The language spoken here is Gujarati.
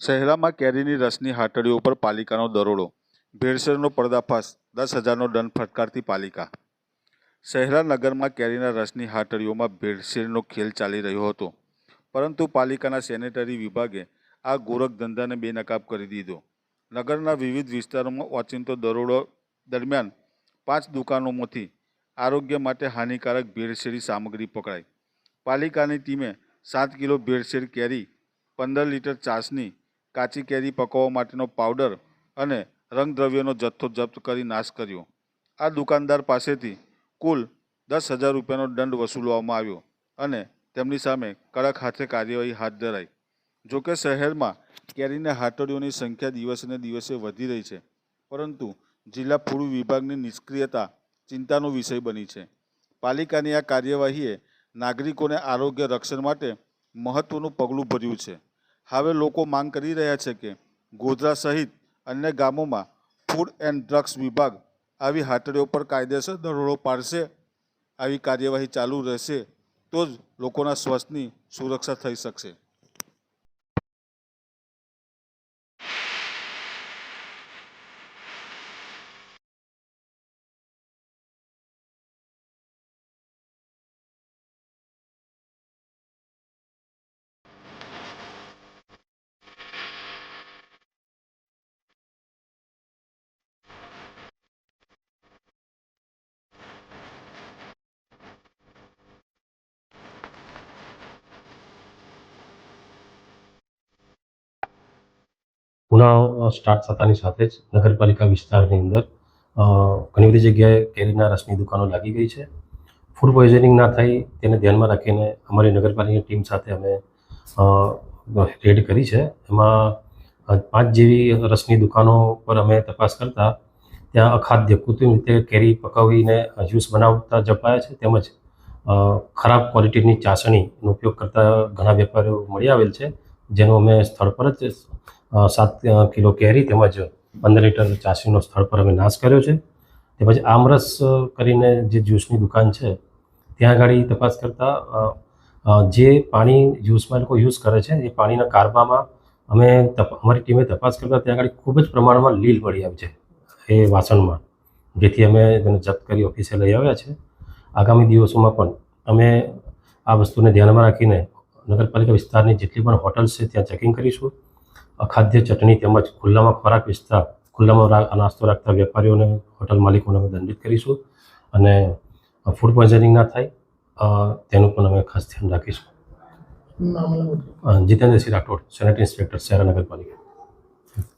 શહેરામાં કેરીની રસની હાટડીઓ પર પાલિકાનો દરોડો. ભેળસેળનો પર્દાફાશ, દસ હજારનો દંડ ફટકારતી પાલિકા. શહેરા નગરમાં કેરીના રસની હાટડીઓમાં ભેળસેળનો ખેલ ચાલી રહ્યો હતો. પરંતુ પાલિકાના સેનેટરી વિભાગે આ ગોરખ ધંધાને બેનકાબ કરી દીધો. નગરના વિવિધ વિસ્તારોમાં ઓચિંતો દરોડો દરમિયાન પાંચ દુકાનોમાંથી આરોગ્ય માટે હાનિકારક ભેળસેળી સામગ્રી પકડાઈ. પાલિકાની ટીમે સાત કિલો ભેળસેળ કેરી, પંદર લીટર ચાસણી કાચી કેરી પકવવા માટેનો પાવડર અને રંગદ્રવ્યનો જથ્થો જપ્ત કરી નાશ કર્યો. આ દુકાનદાર પાસેથી કુલ દસ હજાર રૂપિયાનો દંડ વસૂલવામાં આવ્યો અને તેમની સામે કડક હાથે કાર્યવાહી હાથ ધરાઈ. જોકે શહેરમાં કેરીના હાટડીઓની સંખ્યા દિવસે દિવસે વધી રહી છે, પરંતુ જિલ્લા ફૂડ વિભાગની નિષ્ક્રિયતા ચિંતાનો વિષય બની છે. પાલિકાની આ કાર્યવાહીએ નાગરિકોને આરોગ્ય રક્ષણ માટે મહત્ત્વનું પગલું ભર્યું છે. હવે લોકો માંગ કરી રહ્યા છે કે ગોધરા સહિત અન્ય ગામોમાં ફૂડ એન્ડ ડ્રગ્સ વિભાગ આવી હાટડીઓ પર કાયદેસર દરોડો પાડશે, આવી કાર્યવાહી ચાલુ રહેશે, તો જ લોકોના સ્વાસ્થ્યની સુરક્ષા થઈ શકશે. ગુનાઓ સ્ટાર્ટ થતાની સાથે જ નગરપાલિકા વિસ્તારની અંદર ઘણી બધી જગ્યાએ કેરીના રસની દુકાનો લાગી ગઈ છે. ફૂડ પોઈઝનિંગ ના થાય તેને ધ્યાનમાં રાખીને અમારી નગરપાલિકા ટીમ સાથે અમે રેડ કરી છે. એમાં પાંચ જેવી રસની દુકાનો પર અમે તપાસ કરતા ત્યાં અખાદ્ય કૃત્રિમ રીતે કેરી પકવીને જ્યુસ બનાવતા જપાયા છે તેમજ ખરાબ ક્વોલિટીની ચાસણીનો ઉપયોગ કરતા ઘણા વેપારીઓ મળી આવેલ છે, જેનો અમે સ્થળ પર જ સાત કિલો કેરી તેમજ પંદર લીટર ચાસીનો સ્થળ પર અમે નાશ કર્યો છે. તેમજ આમરસ કરીને જે જ્યુસની દુકાન છે, ત્યાં આગળ તપાસ કરતા જે પાણી જ્યુસમાં લોકો યુઝ કરે છે એ પાણીના કારબામાં અમે અમારી ટીમે તપાસ કરતાં ત્યાં આગળ ખૂબ જ પ્રમાણમાં લીલ મળી આવી છે, એ વાસણમાં, જેથી અમે તેને જપ્ત કરી ઓફિસે લઈ આવ્યા છે. આગામી દિવસોમાં પણ અમે આ વસ્તુને ધ્યાનમાં રાખીને નગરપાલિકા વિસ્તારની જેટલી પણ હોટલ્સ છે, ત્યાં ચેકિંગ કરીશું. અખાદ્ય ચટણી તેમજ ખુલ્લામાં ખોરાક વેચતા ખુલ્લામાં નાસ્તો રાખતા વેપારીઓને હોટલ માલિકોને અમે દંડિત કરીશું અને ફૂડ પોઈઝનિંગ ના થાય તેનું પણ અમે ખાસ ધ્યાન રાખીશું. જીતેન્દ્રસિંહ રાઠોડ સેનેટરી ઇન્સ્પેક્ટર શહેરા નગરપાલિકા.